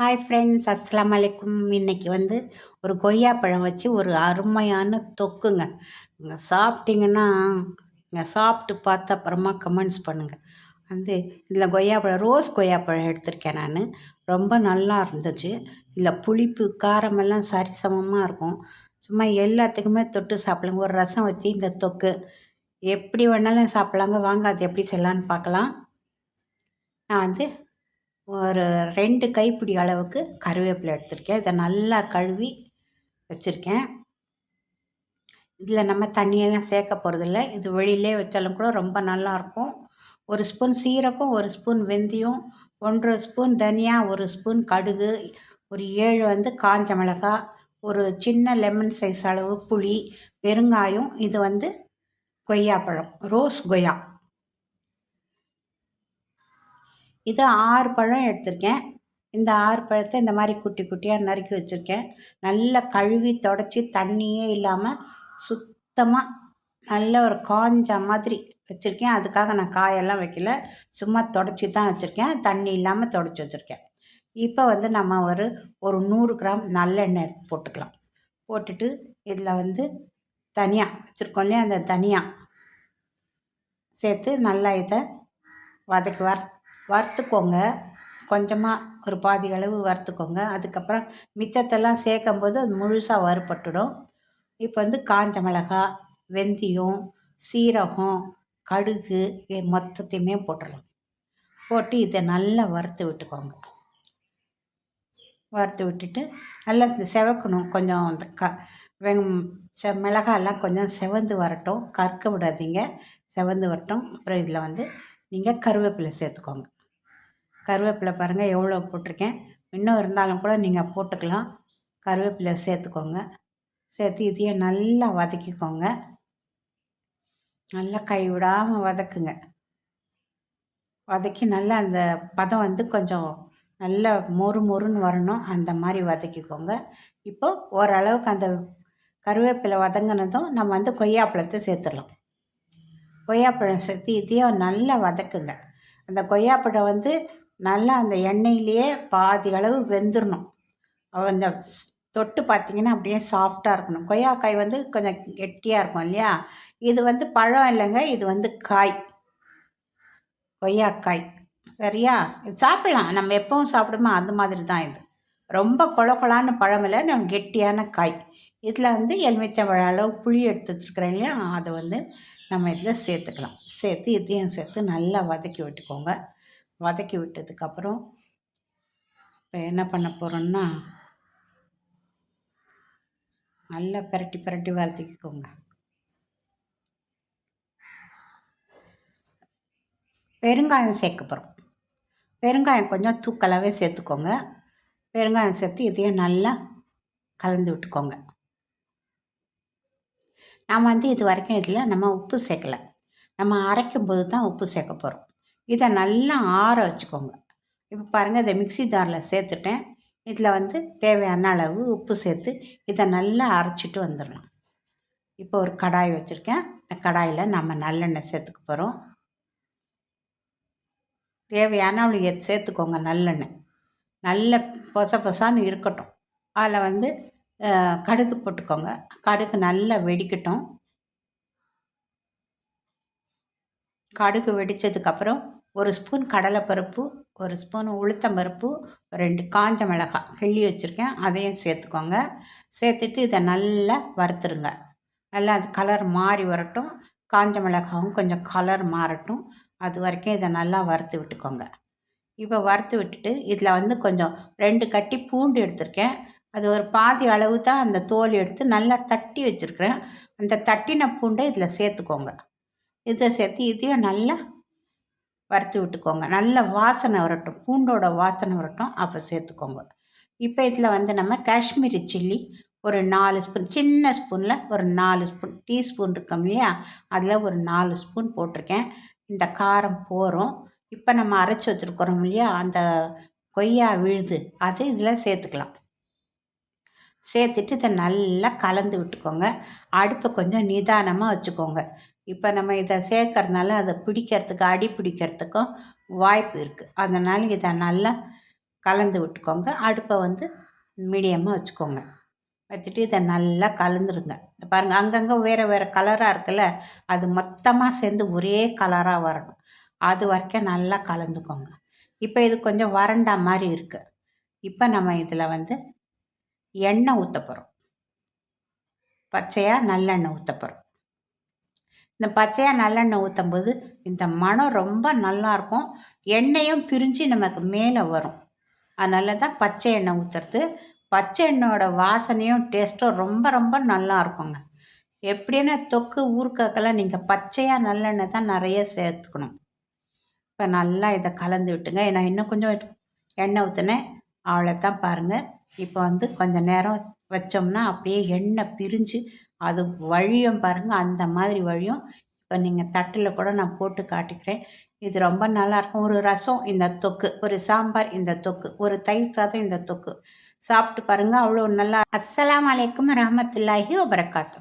Hi friends அஸ்லாம் அலைக்கும் இன்னைக்கு வந்து ஒரு கொய்யாப்பழம் வச்சு ஒரு அருமையான தொக்குங்க. நீங்கள் சாப்பிட்டிங்கன்னா நீங்கள் சாப்பிட்டு பார்த்து அப்புறமா கமெண்ட்ஸ் பண்ணுங்கள் வந்து இதில் கொய்யாப்பழம் ரோஸ் கொய்யாப்பழம் எடுத்திருக்கேன் நான். ரொம்ப நல்லா இருந்துச்சு. இதில் புளிப்பு காரமெல்லாம் சரிசமமாக இருக்கும். சும்மா எல்லாத்துக்குமே தொட்டு சாப்பிடலாம். ஒரு ரசம் வச்சு இந்த தொக்கு. எப்படி வேணாலும் சாப்பிட்லாங்க. வாங்க அது எப்படி செய்யலான்னு பார்க்கலாம். நான் வந்து ஒரு ரெண்டு கைப்பிடி அளவுக்கு கருவேப்பிலை எடுத்திருக்கேன். இதை நல்லா கழுவி வச்சுருக்கேன். இதில் நம்ம தண்ணியெல்லாம் சேர்க்க போகிறதில்ல இது வெளியிலே வச்சாலும் கூட ரொம்ப நல்லாயிருக்கும். ஒரு ஸ்பூன் சீரகம் ஒரு ஸ்பூன் வெந்தயம் ஒன்றரை ஸ்பூன் தனியா ஒரு ஸ்பூன் கடுகு ஒரு ஏழு வந்து காஞ்ச மிளகாய் ஒரு சின்ன லெமன் சைஸ் அளவு புளி பெருங்காயம் இது வந்து கொய்யாப்பழம் ரோஸ் கொய்யா. இது ஆறு பழம் எடுத்திருக்கேன். இந்த ஆறு பழத்தை இந்த மாதிரி குட்டி குட்டியாக நறுக்கி வச்சுருக்கேன். நல்லா கழுவி தொடச்சி தண்ணியே இல்லாமல் சுத்தமாக நல்ல ஒரு காஞ்ச மாதிரி வச்சுருக்கேன். அதுக்காக நான் காயெல்லாம் வைக்கல. சும்மா தொடச்சி தான் வச்சுருக்கேன். தண்ணி இல்லாமல் தொடச்சி வச்சுருக்கேன். இப்போ வந்து நம்ம ஒரு ஒரு நூறு கிராம் நல்லெண்ணெய் போட்டுக்கலாம். போட்டுட்டு இதில் வந்து தனியாக வச்சுருக்கோம் இல்லையா? அந்த தனியாக சேர்த்து நல்லா இதை வதக்கி வர வறுத்துக்கோங்க. கொஞ்சமாக ஒரு பாதி அளவு வறுத்துக்கோங்க. அதுக்கப்புறம் மிச்சத்தெல்லாம் சேர்க்கும்போது அது முழுசாக வறுபட்டுடும். இப்போ வந்து காஞ்ச மிளகா வெந்தயம் சீரகம் கடுகு மொத்தத்தையுமே போட்டுடலாம். போட்டு இதை நல்லா வறுத்து விட்டுக்கோங்க. வறுத்து விட்டுட்டு நல்லா இந்த செவக்கணும். கொஞ்சம் அந்த க வெங் செ மிளகாலாம் கொஞ்சம் செவந்து வரட்டும். கற்க விடாதீங்க. செவந்து வரட்டும். அப்புறம் இதில் வந்து நீங்கள் கருவேப்பிலை சேர்த்துக்கோங்க. கருவேப்பிலை பாருங்கள் எவ்வளோ போட்டிருக்கேன். இன்னும் இருந்தாலும் கூட நீங்கள் போட்டுக்கலாம். கருவேப்பிலை சேர்த்துக்கோங்க. சேர்த்து இதையும் நல்லா வதக்கிக்கோங்க. நல்லா கைவிடாமல் வதக்குங்க. வதக்கி நல்லா அந்த பதம் வந்து கொஞ்சம் நல்லா மொறு மொறுன்னு வரணும். அந்த மாதிரி வதக்கிக்கோங்க. இப்போ ஓரளவுக்கு அந்த கருவேப்பிலை வதங்கினதும் நம்ம வந்து கொய்யாப்பழத்தை சேர்த்துடலாம். கொய்யாப்பழம் சேர்த்து இதையும் நல்லா வதக்குங்க. அந்த கொய்யாப்பழம் வந்து நல்லா அந்த எண்ணெயிலேயே பாதி அளவு வெந்துடணும் அந்த தொட்டு பார்த்திங்கன்னா அப்படியே சாஃப்டாக இருக்கணும். கொய்யாக்காய் வந்து கொஞ்சம் கெட்டியாக இருக்கும் இல்லையா? இது வந்து பழம் இல்லைங்க இது வந்து காய். கொய்யாக்காய் சரியா? இது சாப்பிடலாம். நம்ம எப்பவும் சாப்பிடுமோ? அந்த மாதிரி தான் இது. ரொம்ப கொல பழம் இல்லை நம்ம கெட்டியான காய். இதில் வந்து எலுமிச்சம்பழ அளவு புளி எடுத்து வச்சுருக்குறேன் இல்லையா? அதை வந்து நம்ம இதில் சேர்த்துக்கலாம். சேர்த்து இதையும் சேர்த்து நல்லா வதக்கி விட்டுக்கோங்க. வதக்கி விட்டதுக்கப்புறம் இப்போ என்ன பண்ண போகிறோன்னா நல்லா பிரட்டி பிரட்டி வதக்கிக்கோங்க பெருங்காயம் சேர்க்க போகிறோம் பெருங்காயம் கொஞ்சம் தூக்கலாகவே சேர்த்துக்கோங்க. பெருங்காயம் சேர்த்து இதையும் நல்லா கலந்து விட்டுக்கோங்க. நாம் வந்து இது வரைக்கும் இதில் நம்ம உப்பு சேர்க்கலை. நம்ம அரைக்கும் போது தான் உப்பு சேர்க்க போகிறோம் இதை நல்லா ஆற வச்சுக்கோங்க. இப்போ பாருங்கள் இதை மிக்சி ஜாரில் சேர்த்துட்டேன். இதில் வந்து தேவையான அளவு உப்பு சேர்த்து இதை நல்லா அரைச்சிட்டு வந்துடலாம் இப்போ ஒரு கடாய் வச்சுருக்கேன். இந்த கடாயில் நம்ம நல்லெண்ணெய் சேர்த்துக்க போகிறோம். தேவையான அவளுக்கு சேர்த்துக்கோங்க நல்லெண்ணெய். நல்ல பொச பொசான்னு இருக்கட்டும். அதில் வந்து கடுகு போட்டுக்கோங்க. கடுகு நல்லா வெடிக்கட்டும். கடுகு வெடித்ததுக்கப்புறம் ஒரு ஸ்பூன் கடலைப்பருப்பு ஒரு ஸ்பூன் உளுத்தம்பருப்பு ரெண்டு காஞ்ச மிளகாய் கிள்ளி வச்சுருக்கேன். அதையும் சேர்த்துக்கோங்க. சேர்த்துட்டு இதை நல்லா வறுத்துருங்க. நல்லா அது கலர் மாறி வரட்டும். காஞ்ச மிளகாவும் கொஞ்சம் கலர் மாறட்டும். அது வரைக்கும் இதை நல்லா வறுத்து விட்டுக்கோங்க. இப்போ வறுத்து விட்டுட்டு இதில் வந்து கொஞ்சம் ரெண்டு கட்டி பூண்டு எடுத்திருக்கேன். அது ஒரு பாதி அளவு தான் அந்த தோல் எடுத்து நல்லா தட்டி வச்சுருக்குறேன். அந்த தட்டின பூண்டை இதில் சேர்த்துக்கோங்க. இதை சேர்த்து இதையும் நல்லா வறுத்து விட்டுக்கோங்க. நல்ல வாசனை வரட்டும். பூண்டோட வாசனை வரட்டும். அப்போ சேர்த்துக்கோங்க. இப்போ இதில் வந்து நம்ம காஷ்மீரி சில்லி ஒரு நாலு ஸ்பூன் சின்ன ஸ்பூனில் ஒரு நாலு ஸ்பூன் டீஸ்பூன் இருக்கோம் இல்லையா? அதில் ஒரு நாலு ஸ்பூன் போட்டிருக்கேன். இந்த காரம் போகிறோம் இப்போ நம்ம அரைச்சி வச்சுருக்குறோம் இல்லையா? அந்த கொய்யா விழுது. அது இதில் சேர்த்துக்கலாம். சேர்த்துட்டு இதை நல்லா கலந்து விட்டுக்கோங்க. அடுப்பை கொஞ்சம் நிதானமாக வச்சுக்கோங்க. இப்போ நம்ம இதை சேர்க்கறதுனால அதை பிடிக்கிறதுக்கு அடி பிடிக்கிறதுக்கும் வாய்ப்பு இருக்குது அதனால் இதை நல்லா கலந்து விட்டுக்கோங்க. அடுப்பை வந்து மீடியமாக வச்சுக்கோங்க. வச்சுட்டு இதை நல்லா கலந்துருங்க. பாருங்கள் அங்கங்கே வேறு வேறு கலராக இருக்குல்ல அது மொத்தமாக சேர்ந்து ஒரே கலராக வரணும். அது வரைக்கும் நல்லா கலந்துக்கோங்க. இப்போ இது கொஞ்சம் வறண்டா மாதிரி இருக்குது இப்போ நம்ம இதில் வந்து எண்ணெய் ஊற்ற போகிறோம் பச்சையாக நல்லெண்ணெய் ஊற்ற போகிறோம் இந்த பச்சையாக நல்லெண்ணெய் ஊற்றும் போது இந்த மனம் ரொம்ப நல்லாயிருக்கும் எண்ணெயும் பிரிஞ்சு நமக்கு மேலே வரும். அதனால தான் பச்சை எண்ணெய் ஊற்றுறது பச்சை எண்ணெயோட வாசனையும் டேஸ்ட்டும் ரொம்ப ரொம்ப நல்லா இருக்குங்க. எப்படின்னா தொக்கு ஊறுக்காக்கெல்லாம் நீங்கள் பச்சையாக நல்லெண்ணெய் தான் நிறைய சேர்த்துக்கணும். இப்போ நல்லா இதை கலந்து விட்டுங்க. நான் இன்னும் கொஞ்சம் எண்ணெய் ஊற்றினேன் அவ்வளோதான் பாருங்கள் இப்போ வந்து கொஞ்சம் நேரம் வச்சோம்னா அப்படியே எண்ணெய் பிரிஞ்சு அது வழியும் பாருங்கள் அந்த மாதிரி வழியும். இப்போ நீங்கள் தட்டில் கூட நான் போட்டு காட்டிக்கிறேன். இது ரொம்ப நல்லாயிருக்கும் ஒரு ரசம் இந்த தொக்கு ஒரு சாம்பார் இந்த தொக்கு ஒரு தயிர் சாதம் இந்த தொக்கு. சாப்பிட்டு பாருங்கள் அவ்வளோ நல்லா. அஸ்லாம் வலைக்கம் ரஹமத்துல்லாஹி வபரகாத்தூ